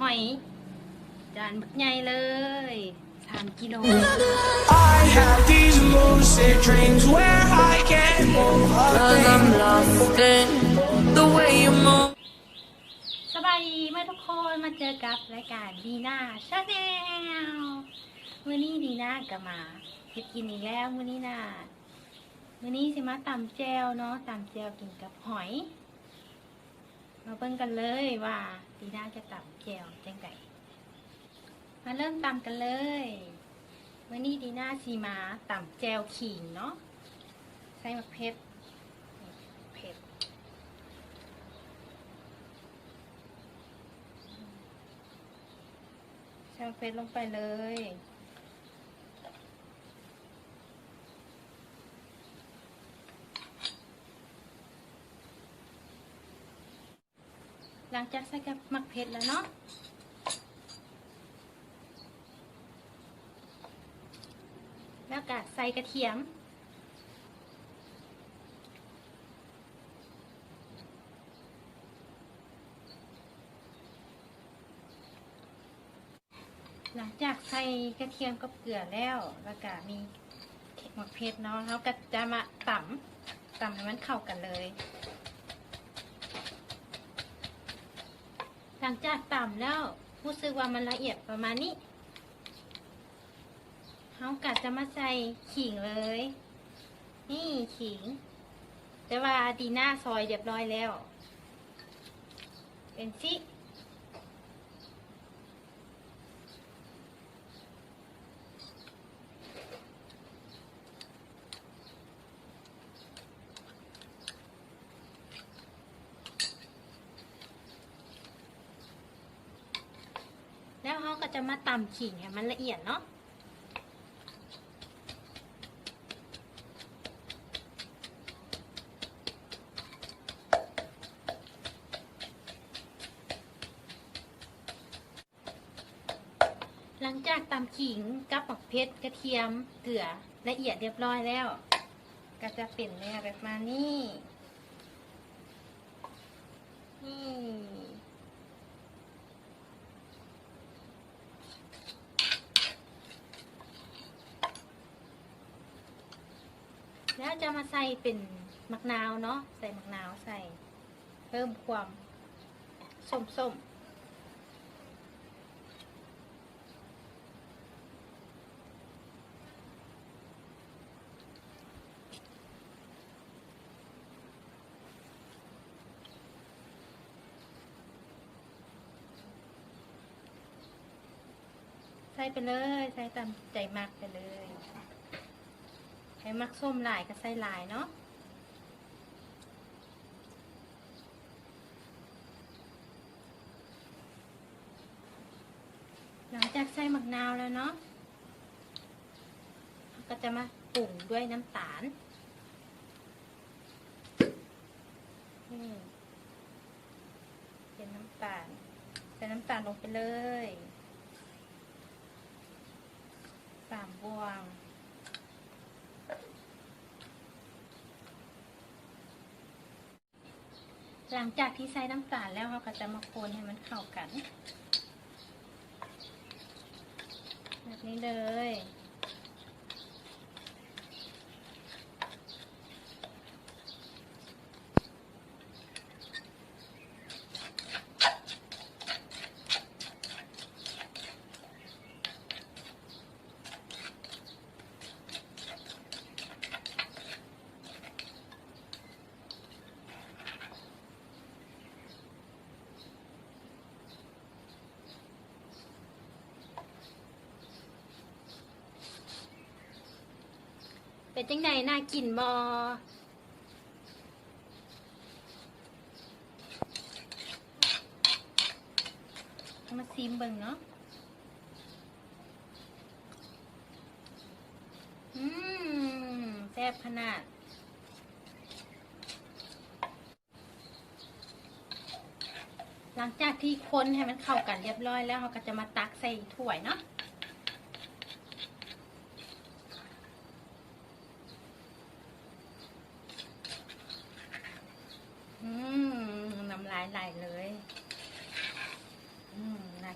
หอย จานบักใหญ่เลยสามกิโล I have these lucid dreams where I can't move a Cause thing. I'm lost in the way you move. สบายดีเมื่อทุกคนมาเจอกับรายการดีน่าชาแนลมื้อนี้ดีน่าก็มาเฮ็ดกินอีกแล้วมื้อนี้น่ะมื้อนี้สิมาตำแจวเนาะตำแจวกินกับหอย มาเบิ่งกันเลยว่าดีน่าจะตำแจวจังไดมาเริ่มตำกันเลยมื้อนี้ดีน่าสิมาตำแจวขิงเนาะใส่มะเพ็ดเผ็ดแชมเฟสลงไปเลย หลังจากใส่กับมักเพชรแล้วเนาะแล้วก็ใส่กระเทียม หลังจากใส่กระเทียมกับเกลือแล้ว แล้วก็มีหมักเพชรเนาะแล้วก็จะมาต่ำต่ำให้มันเข้ากันเลย หลังจากต่ำแล้วรู้สึกว่ามันละเอียดประมาณนี้เขากะจะมาใส่ขิงเลย นี่ขิง แต่ว่าดีหน้าซอยเรียบร้อยแล้ว เป็นสิ แล้วเขาก็จะมาตำขิงให้มันละเอียดเนาะหลังจากตำขิงกับปักเพชรกระเทียมเกลือละเอียดเรียบร้อยแล้ว ก็จะเป็นเนื้อแบบมานี่ แล้วจะมาใส่เป็นมะนาวเนาะใส่มะนาวใส่ เพิ่มความส้มๆใส่ไปเลย ใส่ตามใจมักไปเลย ให้มักส้มหลายก็ใส่หลายเนาะหลังจากใส่มะนาวแล้วเนาะก็จะมาปรุงด้วยน้ำตาลนี่เป็นน้ำตาลใส่น้ำตาลลงไปเลยสามบวง หลังจากที่ใส่น้ำตาลแล้วเราก็จะมาคนให้มันเข้ากัน แบบนี้เลย เป็นจังไดน่ากินบอมาซิมเบิ่งเนาะ อืมแซ่บขนาดหลังจากที่คนให้มันเข้ากันเรียบร้อยแล้วเราก็จะมาตักใส่ถ้วยเนาะ ไหลๆเลย อืมนะ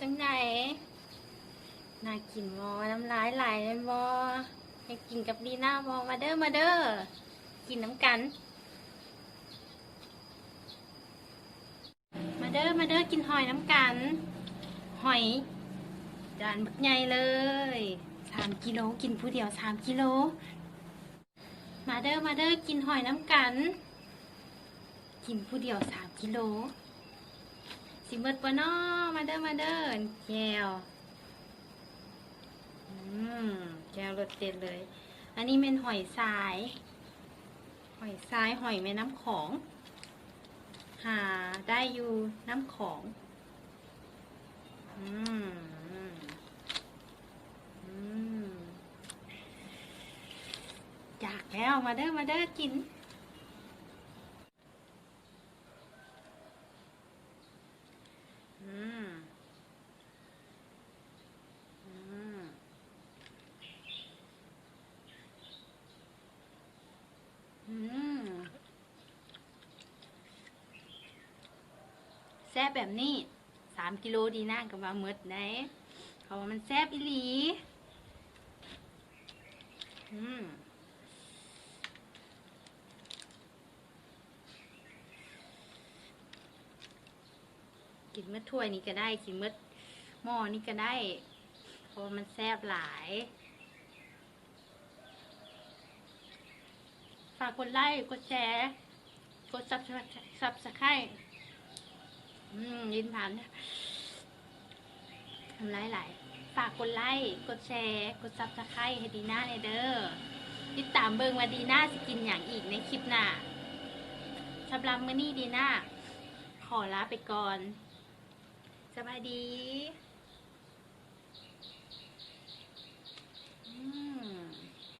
จังไหนน่ากินบอน้ำลายไหลเลยบอให้กินกับดีหน้าบอมาเด้อมาเด้อกินน้ำกัน มาเด้อมาเด้อกินหอยน้ำกัน หอยจานบักใหญ่เลยสามกิโลกินผู้เดียวสามกิโล มาเด้อมาเด้อกินหอยน้ำกัน กินผู้เดียวสามกิโลสิเบิดปะนอมาเด้อมาเด้อแจวอืมแจวรสเด็ดเลย อันนี้เป็นหอยทราย หอยทรายหอยแม่น้ำของ หาได้อยู่น้ำของ อืมอืมอืมอยาก แล้วมาเด้อมาเด้อกิน อืม อืม อืม แซ่บแบบนี้สามกิโลดีน่ากับว่าหมดได้เพราะว่ามันแซ่บอีหลี อืม กินเมื่อถ้วยนี้ก็ได้กินเมื่อหม้อนี้ก็ได้เพราะมันแซ่บหลาย ฝากกดไลค์กดแชร์กดซับซับสไครต์อืมยินผ่านทำไรหลายฝากกดไลค์กดแชร์กดซับสไครต์ให้ดีน่าในเด้อติดตามเบิงว่าดีน่าจะกินอย่างอีกในคลิปหน้าสำหรับมื้อนี้ดีน่าขอลาไปก่อน สบายดี